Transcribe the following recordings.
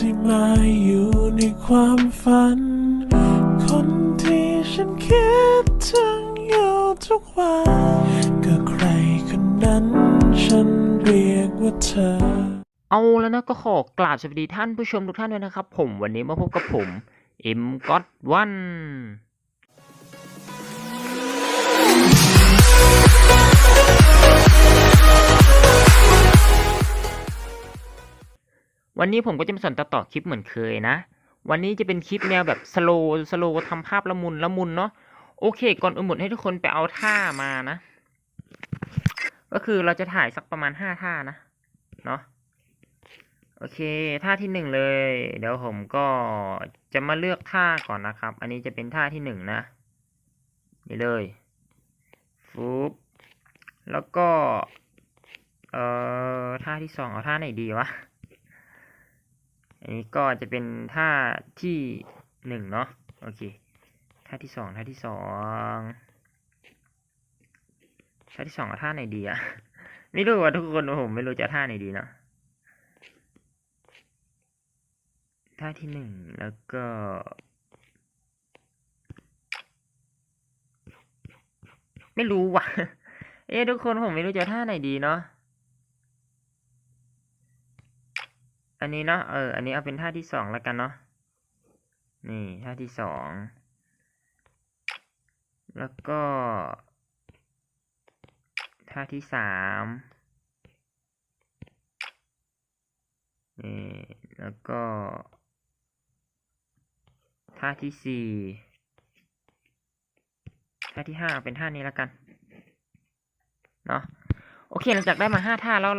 ที่มาอยู่ในความฝัน คนที่ฉันคิดถึงอยู่ทุกวันก็ใครคนนั้นฉันเรียกว่าเธอ เอาแล้วนะก็ขอกราบสวัสดีท่านผู้ชมทุกท่านด้วยนะครับ ผมวันนี้มาพบกับผมเอ็มก็อดวัน วันนี้ผมก็จะมาสอนต่อต่อคลิปเหมือนเคยนะ วันนี้จะเป็นคลิปแนวแบบสโลว์สโลว์ทำภาพละมุนละมุนเนาะโอเค ก่อนอื่นหมดให้ทุกคนไปเอาท่ามานะ ก็คือเราจะถ่ายสักประมาณห้าท่านะเนาะโอเค ท่าที่หนึ่งเลย เดี๋ยวผมก็จะมาเลือกท่าก่อนนะครับ อันนี้จะเป็นท่าที่หนึ่งนะนี่เลยฟุบแล้วก็ เอ่อ ท่าที่สองเอาท่าไหนดีวะ อันนี้ก็จะเป็นท่าที่หนึ่งเนาะโอเคท่าที่สองท่าที่สองท่าที่สองอาท่าไหนดีอะไม่รู้ว่าทุกคนผมไม่รู้จะท่าไหนดีเนาะท่าที่หนึ่งแล้วก็ไม่รู้ว่ะ เอ๊ะทุกคนผมไม่รู้จะท่าไหนดีเนาะ อันนี้เนาะเออ อันนี้เอาเป็นท่าที่สองแล้วกันเนาะนี่ท่าที่สองแล้วก็ ท่าที่สามนี่แล้วก็ ท่าที่สี่ท่าที่ห้าเป็นท่านี้แล้วกันเนาะโอเคหลังจากได้มาห้าท่าแล้ว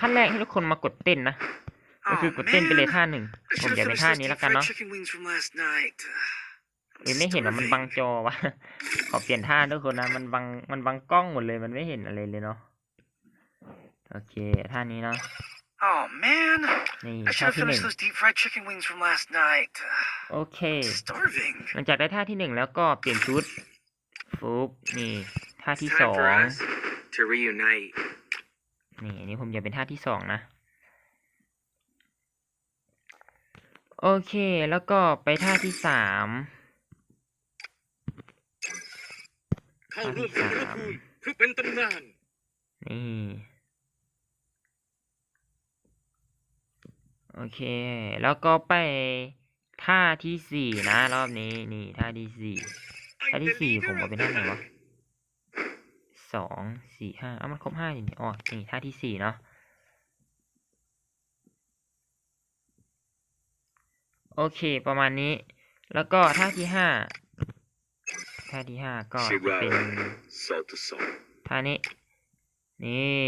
ขั้นแรกให้ทุกคนมากดเต้นนะ ก็คือกดเต้นไปเลยท่าหนึ่ง ผมอยากเป็นท่านี้แล้วกันเนาะเอ้ยไม่เห็นว่ามันบังจอวะ ขอเปลี่ยนท่าทุกคนนะ มันบัง มันบังกล้องหมดเลย มันไม่เห็นอะไรเลยเนาะ โอเค ท่านี้เนาะ Oh man, นี่ I ท่า should have ที่หนึ่ง finished those deep fried chicken wings from last night. โอเค Starving. หลังจากได้ท่าที่หนึ่งแล้วก็เปลี่ยนชุด ฟุบนี่ ท่าที่ Time สอง for us to reunite. นี่อันนี้ผมจะเป็นท่าที่สองนะ โอเค แล้วก็ไปท่าที่สามเข้าร่วมกันอุณหภูมิเพื่อเป็นตำนาน นี่ โอเค แล้วก็ไปท่าที่สี่นะ รอบนี้ นี่ท่าที่สี่ท่าที่สี่ผมเอาเป็นท่าไหนวะสองสี่ห้าเอ้ามันครบห้าอย่างนี้อ๋อนี่ท่าที่สี่เนาะ โอเค ประมาณนี้ แล้วก็ท่าที่ห้าท่าที่ห้าก็จะเป็น soul to soul ท่านี้ นี่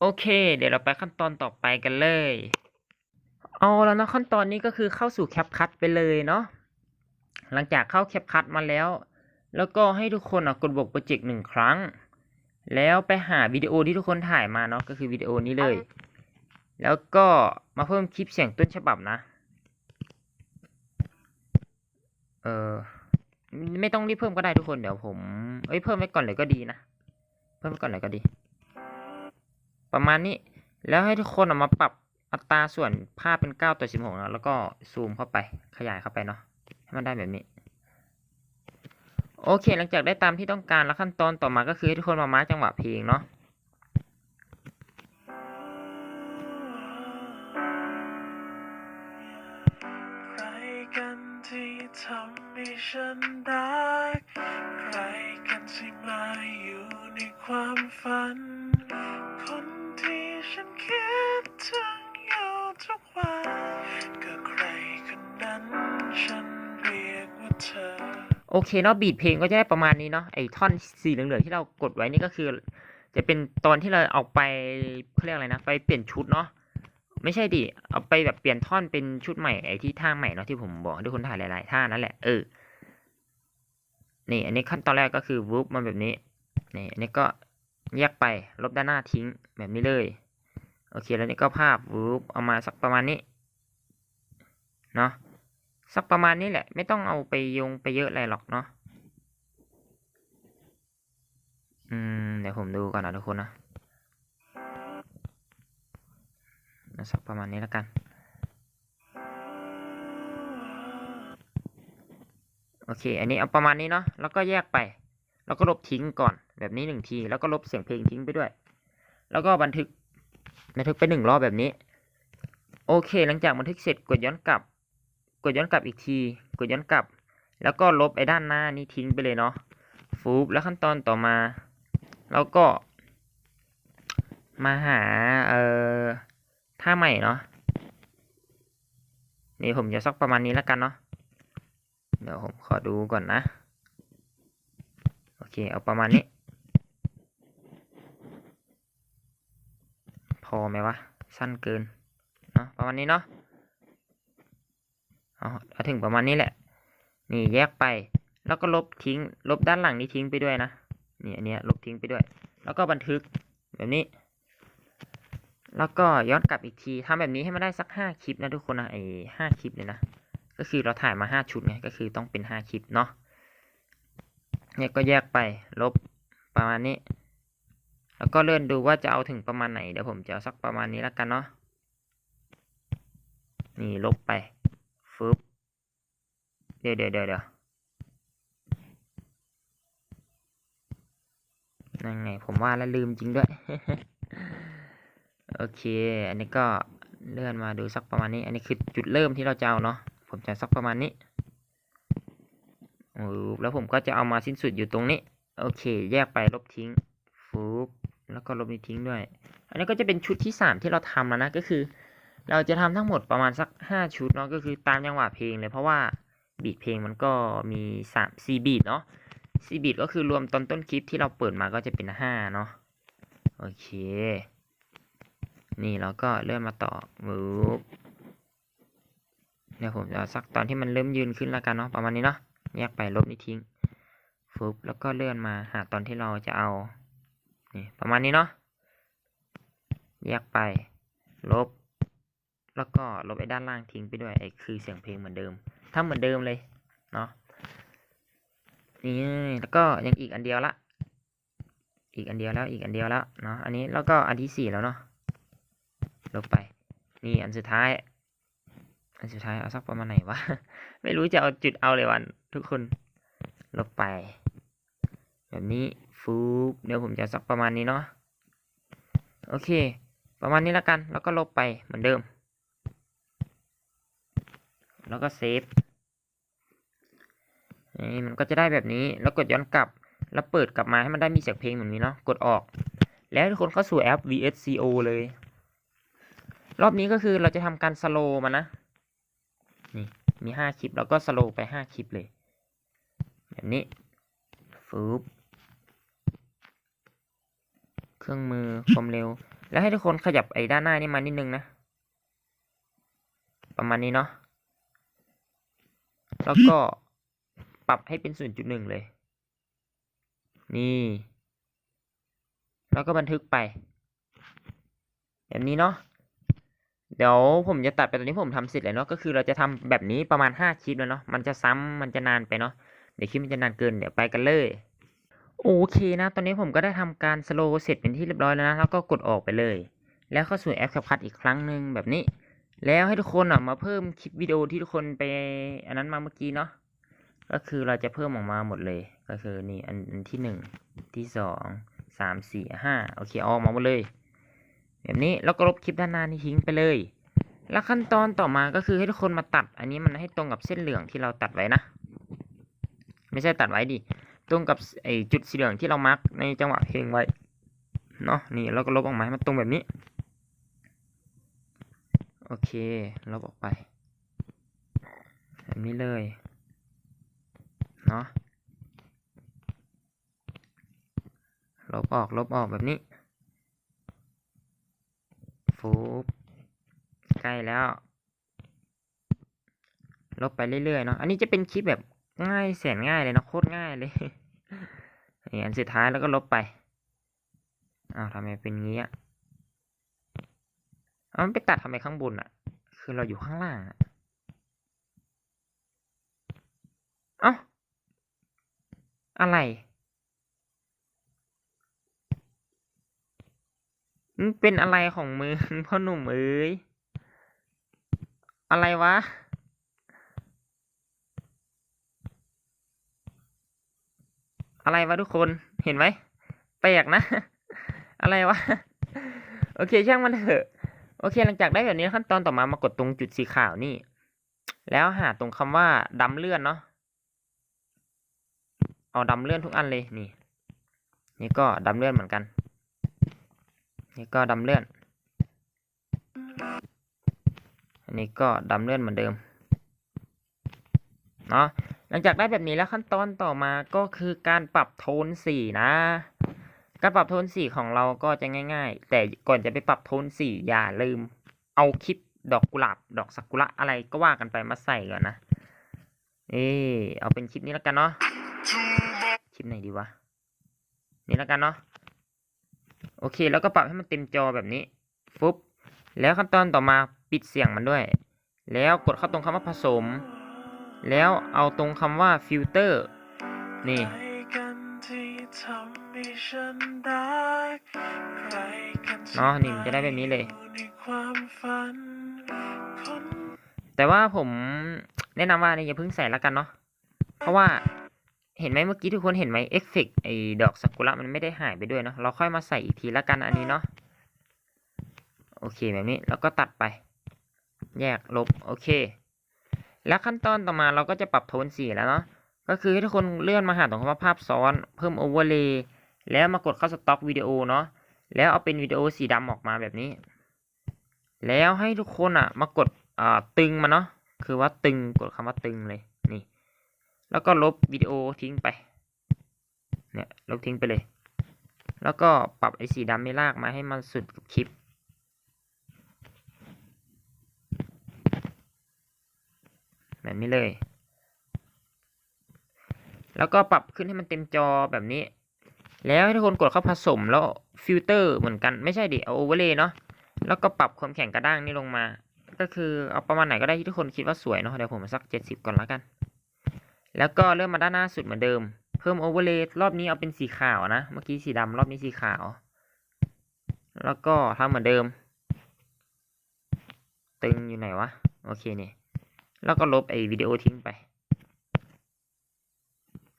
โอเค เดี๋ยวเราไปขั้นตอนต่อไปกันเลย เอาแล้วนะขั้นตอนนี้ก็คือเข้าสู่แคปคัทไปเลยเนาะ หลังจากเข้าแคปคัทมาแล้ว แล้วก็ให้ทุกคนอะกดบวกโปรเจกต์หนึ่งครั้ง แล้วไปหาวิดีโอที่ทุกคนถ่ายมาเนาะ ก็คือวิดีโอนี้เลย แล้วก็มาเพิ่มคลิปเสียงต้นฉบับนะ เออไม่ต้องรีบเพิ่มก็ได้ทุกคนเดี๋ยวผม เอ้ยเพิ่มไว้ก่อนเลยก็ดีนะ เพิ่มไว้ก่อนเลยก็ดี ประมาณนี้ แล้วให้ทุกคนเอามาปรับอัตราส่วนภาพเป็นเก้าต่อสิบหกนะแล้วก็ซูมเข้าไป ขยายเข้าไปเนาะ ให้มันได้แบบนี้ โอเค หลังจากได้ตามที่ต้องการแล้วขั้นตอนต่อมาก็คือให้ทุกคนมามาร์กจังหวะเพลงเนาะำให้ฉันรักใครกันที่มาอยู่ในความฝัน คนที่ฉันคิดถึงอยู่ทุกวันก็ใครคนนั้นฉันเรียกว่าเธอ โอเคเนาะบีทเพลงก็จะได้ประมาณนี้เนาะไอ้ท่อนสีเหลืองๆที่เรากดไว้นี่ก็คือ จะเป็นตอนที่เราเอาไปเขาเรียกอะไรนะ ไปเปลี่ยนชุดเนาะ ไม่ใช่ดิเอาไปแบบเปลี่ยนท่อนเป็นชุดใหม่ไอ้ที่ท่าใหม่เนาะที่ผมบอกทุกคนถ่ายหลายๆท่านั่นแหละเออนี่ อันนี้ขั้นตอนแรกก็คือวูบมาแบบนี้นี่อันนี้ก็แยกไปลบด้านหน้าทิ้งแบบนี้เลยโอเคแล้วนี่ก็ภาพวูบเอามาสักประมาณนี้เนาะสักประมาณนี้แหละ ไม่ต้องเอาไปยงไปเยอะอะไรหรอกเนาะอืมเดี๋ยวผมดูก่อนนะทุกคนนะ นะสักประมาณนี้แล้วกัน โอเค อันนี้เอาประมาณนี้เนาะแล้วก็แยกไป แล้วก็ลบทิ้งก่อนแบบนี้หนึ่งที แล้วก็ลบเสียงเพลงทิ้งไปด้วย แล้วก็บันทึกบันทึกไปหนึ่งรอบแบบนี้ โอเค หลังจากบันทึกเสร็จกดย้อนกลับ กดย้อนกลับอีกที กดย้อนกลับ แล้วก็ลบไอ้ด้านหน้านี้ทิ้งไปเลยเนาะฟูบแล้วขั้นตอนต่อมา แล้วก็มาหาเอ่อ ท่าใหม่เนาะนี่ผมจะซักประมาณนี้แล้วกันเนาะเดี๋ยวผมขอดูก่อนนะ โอเค เอาประมาณนี้ พอไหมวะ สั้นเกิน เนาะประมาณนี้เนาะเอาเอาถึงประมาณนี้แหละ นี่แยกไป แล้วก็ลบทิ้ง ลบด้านหลังนี้ทิ้งไปด้วยนะ นี่อันเนี้ยลบทิ้งไปด้วย แล้วก็บันทึกแบบนี้ แล้วก็ย้อนกลับอีกทีทำแบบนี้ให้มันได้สักห้าคลิปนะทุกคนนะไอ้ห้าคลิปเลยนะ ก็คือเราถ่ายมาห้าชุดไงก็คือต้องเป็นห้าคลิปเนาะ เนี่ยก็แยกไปลบประมาณนี้ แล้วก็เลื่อนดูว่าจะเอาถึงประมาณไหนเดี๋ยวผมจะเอาสักประมาณนี้แล้วกันเนาะ นี่ลบไปฟึบเดี๋ยวเดี๋ยวเดี๋ยวเดี๋ยวนั่นไงผมว่าแล้วลืมจริงด้วย โอเค อันนี้ก็เลื่อนมาดูสักประมาณนี้ อันนี้คือจุดเริ่มที่เราจะเอาเนาะ ผมจะสักประมาณนี้โอ้แล้วผมก็จะเอามาสิ้นสุดอยู่ตรงนี้ โอเค แยกไปลบทิ้งฟูบแล้วก็ลบนี้ทิ้งด้วย อันนี้ก็จะเป็นชุดที่สามที่เราทำแล้วนะ ก็คือ เราจะทำทั้งหมดประมาณสักห้าชุดเนาะ ก็คือตามจังหวะเพลงเลย เพราะว่าบีทเพลงมันก็มีสามสี่บีทเนาะสี่บีทก็คือรวมตอนต้นคลิปที่เราเปิดมาก็จะเป็นห้าเนาะ โอเค นี่เราก็เลื่อนมาต่อมูฟเดี๋ยวผมจะสักตอนที่มันเริ่มยืนขึ้นแล้วกันเนาะประมาณนี้เนาะแยกไปลบนี้ทิ้งฟุบแล้วก็เลื่อนมาหาตอนที่เราจะเอานี่ประมาณนี้เนาะแยกไป ลบ แล้วก็ลบไอ้ด้านล่างทิ้งไปด้วยไอ้คือเสียงเพลงเหมือนเดิมทำเหมือนเดิมเลยเนาะนี่แล้วก็ยังอีกอันเดียวละ อีกอันเดียวแล้วอีกอันเดียวแล้วเนาะอันนี้แล้วก็อันที่สี่แล้วเนาะ ลบไป นี่อันสุดท้าย อันสุดท้ายเอาสักประมาณไหนวะ ไม่รู้จะเอาจุดเอาเลยวัน ทุกคนลบไป แบบนี้ฟูบเดี๋ยวผมจะสักประมาณนี้เนาะ โอเค ประมาณนี้แล้วกัน แล้วก็ลบไปเหมือนเดิม แล้วก็เซฟนี่มันก็จะได้แบบนี้ แล้วกดย้อนกลับ แล้วเปิดกลับมาให้มันได้มีเสียงเพลงแบบนี้เนาะ กดออก แล้วทุกคนเข้าสู่แอป VSCO เลย รอบนี้ก็คือเราจะทำการสโลว์มันนะ นี่มีห้าคลิปแล้วก็สโลว์ไปห้าคลิปเลย แบบนี้ฟืบเครื่องมือความเร็ว แล้วให้ทุกคนขยับไอ้ด้านหน้านี่มานิดนึงนะ ประมาณนี้เนาะ แล้วก็ปรับให้เป็นศูนย์จุดหนึ่งเลย นี่ แล้วก็บันทึกไป แบบนี้เนาะ เดี๋ยวผมจะตัดไปตอนนี้ผมทำเสร็จแล้วเนาะก็คือเราจะทำแบบนี้ประมาณห้าคลิปแล้วเนาะมันจะซ้ำมันจะนานไปเนาะเดี๋ยวคลิปมันจะนานเกินเดี๋ยวไปกันเลยโอเคนะ ตอนนี้ผมก็ได้ทำการสโลว์เสร็จเป็นที่เรียบร้อยแล้วนะแล้วก็กดออกไปเลย แล้วเข้าสู่แอป CapCut อีกครั้งหนึ่งแบบนี้ แล้วให้ทุกคนอะมาเพิ่มคลิปวิดีโอที่ทุกคนไปอันนั้นมาเมื่อกี้เนาะก็คือเราจะเพิ่มออกมาหมดเลย ก็คือนี่อันที่หนึ่งที่สองสามสี่ห้าโอเคเอาออกมาหมดเลย แบบนี้แล้วก็ลบคลิปด้านหน้านี้ทิ้งไปเลย แล้วขั้นตอนต่อมาก็คือให้ทุกคนมาตัด อันนี้มันให้ตรงกับเส้นเหลืองที่เราตัดไว้นะ ไม่ใช่ตัดไว้ดิ ตรงกับไอจุดสีเหลืองที่เรามาร์กในจังหวะเพลงไว้ เนาะนี่เราก็ลบออกมาให้มันตรงแบบนี้ โอเค ลบออกไป แบบนี้เลย เนาะลบออก ลบออกแบบนี้ ฟูบใกล้แล้ว ลบไปเรื่อยๆเนาะอันนี้จะเป็นคลิปแบบง่ายแสนง่ายเลยเนาะโคตรง่ายเลยอันสุดท้ายแล้วก็ลบไปอ้าวทำไมเป็นงี้อะเอามันไปตัดทำไมข้างบนอะ คือเราอยู่ข้างล่างอะเอ้าอะไร มึง เป็นอะไรของมึงพ่อหนุ่มเอ้ย อะไรวะ อะไรวะทุกคนเห็นไหมแปลกนะ อะไรวะ โอเคช่างมันเถอะ โอเคหลังจากได้แบบนี้ขั้นตอนต่อมามากดตรงจุดสีขาวนี่ แล้วหาตรงคำว่าดำเลื่อนเนาะเอาดำเลื่อนทุกอันเลยนี่ นี่ก็ดำเลื่อนเหมือนกัน นี่ก็ดำเลื่อน อันนี้ก็ดำเลื่อนเหมือนเดิม เนาะหลังจากได้แบบนี้แล้วขั้นตอนต่อมาก็คือการปรับโทนสีนะ การปรับโทนสีของเราก็จะง่าย ๆ แต่ก่อนจะไปปรับโทนสีอย่าลืม เอาคลิปดอกกุหลาบดอกซากุระอะไรก็ว่ากันไปมาใส่ก่อนนะ เออเอาเป็นคลิปนี้แล้วกันเนาะ คลิปไหนดีวะ นี่แล้วกันเนาะ โอเค แล้วก็ปรับให้มันเต็มจอแบบนี้ฟุบแล้วขั้นตอนต่อมาปิดเสียงมันด้วย แล้วกดเข้าตรงคำว่าผสม แล้วเอาตรงคำว่าฟิลเตอร์นี่ใครกันที่ทำให้ฉันได้ใครกันที่เนาะนี่จะได้แบบนี้เลย แต่ว่าผมแนะนำว่าเนี่ยอย่าเพิ่งใส่แล้วกันเนาะเพราะว่า เห็นไหมเมื่อกี้ทุกคนเห็นไหมเอฟเฟกไอ้ดอกซากุระมันไม่ได้หายไปด้วยเนาะเราค่อยมาใส่อีกทีละกันอันนี้เนาะโอเคแบบนี้แล้วก็ตัดไป แยกลบโอเค แล้วขั้นตอนต่อมาเราก็จะปรับโทนสีแล้วเนาะก็คือให้ทุกคนเลื่อนมาหาตรงคำว่าภาพซ้อนเพิ่มโอเวอร์เลย์แล้วมากดเข้าสต็อกวิดีโอเนาะแล้วเอาเป็นวิดีโอสีดำออกมาแบบนี้ แล้วให้ทุกคนอะมากดอ่าตึงมาเนาะคือว่าตึงกดคำว่าตึงเลย แล้วก็ลบวิดีโอทิ้งไป เนี่ยลบทิ้งไปเลย แล้วก็ปรับไอ้สีดำไม่ลากมาให้มันสุดกับคลิป แบบนี้เลย แล้วก็ปรับขึ้นให้มันเต็มจอแบบนี้ แล้วให้ทุกคนกดเข้าผสมแล้วฟิลเตอร์เหมือนกันไม่ใช่ดิเอาโอเวอร์เลยเนาะ แล้วก็ปรับความแข็งกระด้างนี่ลงมา ก็คือเอาประมาณไหนก็ได้ที่ทุกคนคิดว่าสวยเนาะเดี๋ยวผมสักเจ็ดสิบก่อนละกัน แล้วก็เริ่มมาด้านหน้าสุดเหมือนเดิม เพิ่มโอเวอร์เลย์รอบนี้เอาเป็นสีขาวนะ เมื่อกี้สีดำรอบนี้สีขาว แล้วก็ทำเหมือนเดิม ตึงอยู่ไหนวะ โอเคนี่ แล้วก็ลบไอ้วิดีโอทิ้งไป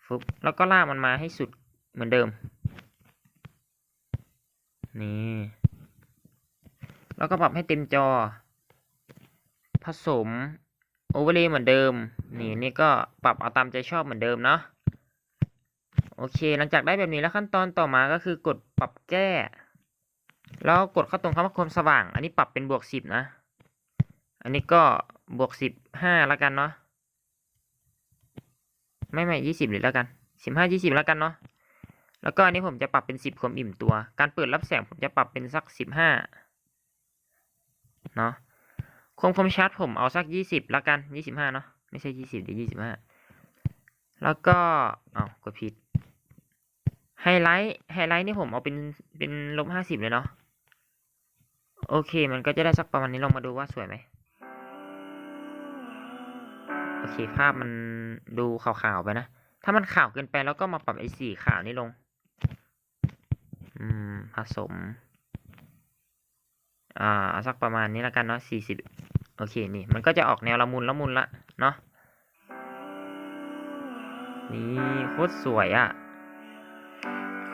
ฟึบแล้วก็ลากมันมาให้สุดเหมือนเดิม นี่ แล้วก็ปรับให้เต็มจอ ผสม โอเวอร์เลย์เหมือนเดิม นี่นี่ก็ปรับเอาตามใจชอบเหมือนเดิมเนาะโอเค หลังจากได้แบบนี้แล้วขั้นตอนต่อมาก็คือกดปรับแก้ แล้วกดเข้าตรงคำว่าความสว่าง อันนี้ปรับเป็นบวกสิบนะ อันนี้ก็บวกสิบห้าแล้วกันเนาะ ไม่ไม่ยี่สิบเลยแล้วกันสิบห้ายี่สิบแล้วกันเนาะ แล้วก็อันนี้ผมจะปรับเป็นสิบความอิ่มตัว การเปิดรับแสงผมจะปรับเป็นสักสิบห้าเนาะ ความคมชัดผมเอาสักยี่สิบแล้วกันยี่สิบห้าเนาะไม่ใช่ยี่สิบเดี๋ยวยี่สิบห้าแล้วก็เอากดผิดไฮไลท์ไฮไลท์นี่ผมเอาเป็นเป็นลบห้าสิบเลยเนาะโอเค มันก็จะได้สักประมาณนี้ลองมาดูว่าสวยไหมโอเคภาพมันดูขาวๆไปนะ ถ้ามันขาวเกินไปแล้วก็มาปรับไอ้สีขาวนี่ลง อืมผสม อ่าเอาสักประมาณนี้แล้วกันเนาะสี่สิบ โอเคนี่มันก็จะออกแนวละมุนละมุนละเนาะนี่โคตรสวยอะ่ะ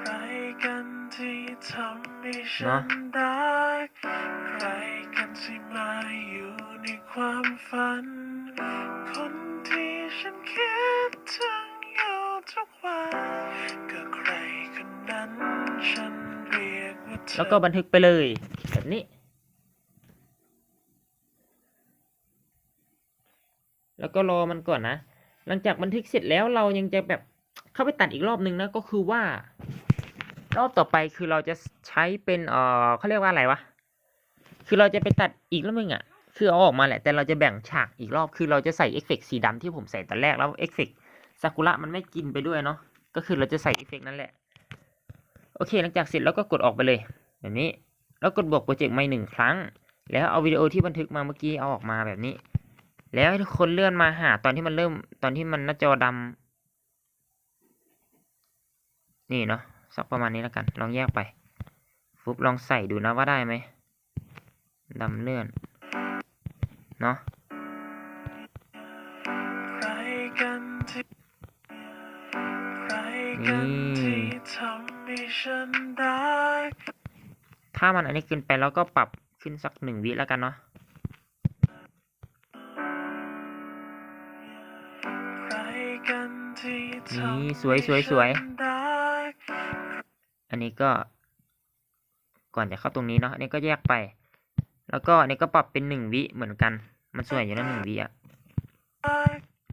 ใครกันที่ทำให้ฉัเนอะนได้ใครกันที่มาอยู่ในความฝันคนที่ฉันคิดถึงอยู่ทุกวันก็ใครคนนั้นฉันเรียกว่าเธอแล้วก็บันทึกไปเลยแบบนี้ แล้วก็รอมันก่อนนะ หลังจากบันทึกเสร็จแล้วเรายังจะแบบเข้าไปตัดอีกรอบนึงนะก็คือว่า รอบต่อไปคือเราจะใช้เป็นเออเขาเรียกว่าอะไรวะคือเราจะไปตัดอีกรอบนึงอะคือเอาออกมาแหละแต่เราจะแบ่งฉากอีกรอบคือเราจะใส่เอฟเฟกต์สีดำที่ผมใส่ตอนแรกแล้วเอฟเฟกต์ซากุระมันไม่กินไปด้วยเนาะก็คือเราจะใส่เอฟเฟกต์นั่นแหละโอเค หลังจากเสร็จแล้วก็กดออกไปเลยแบบนี้ แล้วกดบวกโปรเจกต์ใหม่หนึ่งครั้ง แล้วเอาวิดีโอที่บันทึกมาเมื่อกี้เอาออกมาแบบนี้ แล้วให้ทุกคนเลื่อนมาหาตอนที่มันเริ่มตอนที่มันหน้าจอดำนี่เนาะสักประมาณนี้แล้วกัน ลองแยกไปฟุบลองใส่ดูนะว่าได้ไหมดำเลื่อนเนาะนี่ถ้ามันอันนี้เกินไปแล้วก็ปรับขึ้นสักหนึ่งวิแล้วกันเนาะ นี่สวยสวยสวย อันนี้ก็ ก่อนจะเข้าตรงนี้เนาะอันนี้ก็แยกไป แล้วก็อันนี้ก็ปรับเป็นหนึ่งวิเหมือนกัน มันสวยอยู่นะหนึ่งวิอะ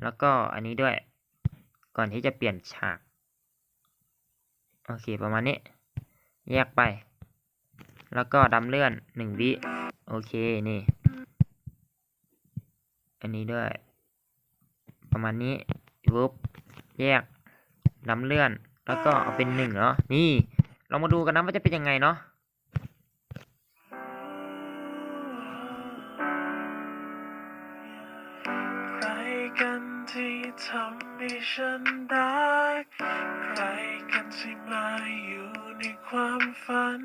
แล้วก็อันนี้ด้วย ก่อนที่จะเปลี่ยนฉาก โอเคประมาณนี้ แยกไป แล้วก็ดำเลื่อนหนึ่งวิ โอเคนี่ อันนี้ด้วย ประมาณนี้วุบ แยกดำเลื่อน แล้วก็เอาเป็นหนึ่งเนาะนี่ เรามาดูกันนะว่าจะเป็นยังไงเนาะกันที่ทำให้ฉันได้ใครกันที่มาอยู่ในความฝัน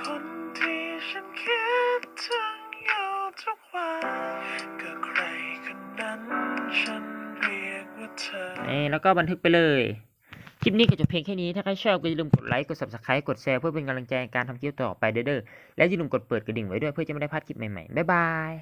คนที่ฉันคิดถึงอยู่ทุกวันก็ใครคนนั้นฉัน นี่แล้วก็บันทึกไปเลย คลิปนี้ก็จบเพียงแค่นี้ ถ้าใครชอบก็อย่าลืมกดไลค์ กด subscribe กดแชร์เพื่อเป็นกำลังใจในการทำคลิปต่อไปเด้อและอย่าลืมกดเปิดกระดิ่งไว้ด้วยเพื่อจะไม่ได้พลาดคลิปใหม่ๆ บ๊ายบาย